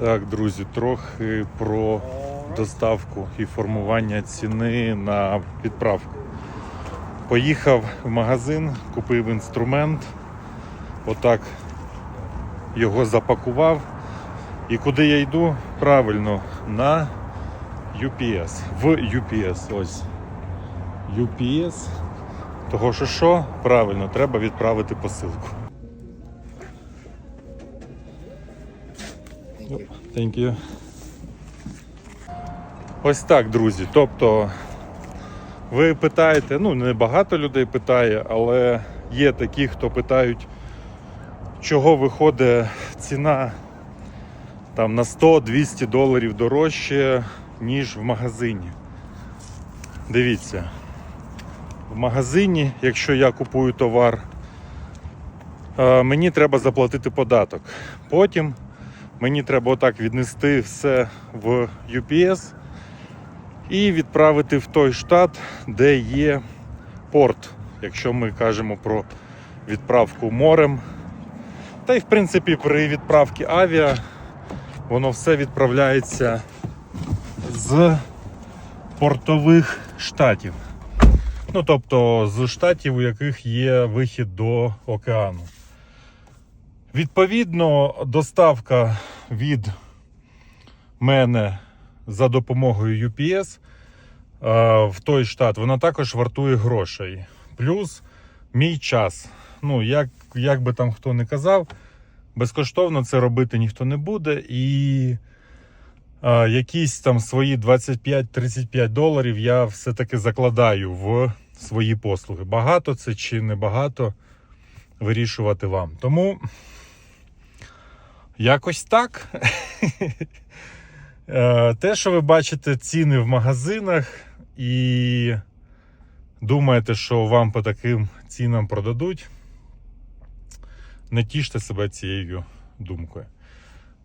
Так, друзі, трохи про доставку і формування ціни на відправку. Поїхав в магазин, купив інструмент, отак його запакував. І куди я йду? Правильно, на UPS. В UPS. Ось. UPS. Того що що? Правильно, треба відправити посилку. Thank you. Ось так, друзі. Тобто, ви питаєте, ну не багато людей питає, але є такі, хто питають, чого виходить ціна там на 100-200 доларів дорожче, ніж в магазині. Дивіться, в магазині, якщо я купую товар, е, мені треба заплатити податок. Потім мені треба отак віднести все в UPS і відправити в той штат, де є порт, якщо ми кажемо про відправку морем. Та й в принципі при відправці авіа воно все відправляється з портових штатів. Ну, тобто з штатів, у яких є вихід до океану. Відповідно, доставка від мене за допомогою UPS е, в той штат, вона також вартує грошей. Плюс мій час. Ну, як, як би там хто не казав, безкоштовно це робити ніхто не буде. І е, якісь там свої 25-35 доларів я все-таки закладаю в свої послуги. Багато це чи не багато вирішувати вам. Тому якось так. Е, Те, що ви бачите ціни в магазинах і думаєте, що вам по таким цінам продадуть, не тіште себе цією думкою.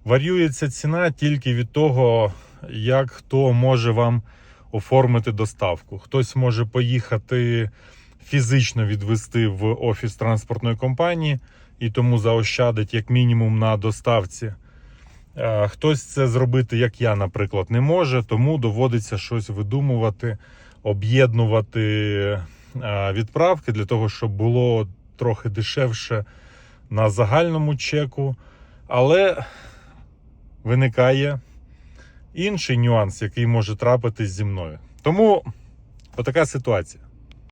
Варіюється ціна тільки від того, як хто може вам оформити доставку. Хтось може поїхати фізично відвести в офіс транспортної компанії і тому заощадить як мінімум на доставці. Е, Хтось це зробити, як я, наприклад, не може, тому доводиться щось видумувати, об'єднувати е, відправки для того, щоб було трохи дешевше на загальному чеку. Але виникає інший нюанс, який може трапитись зі мною. Тому отака ситуація.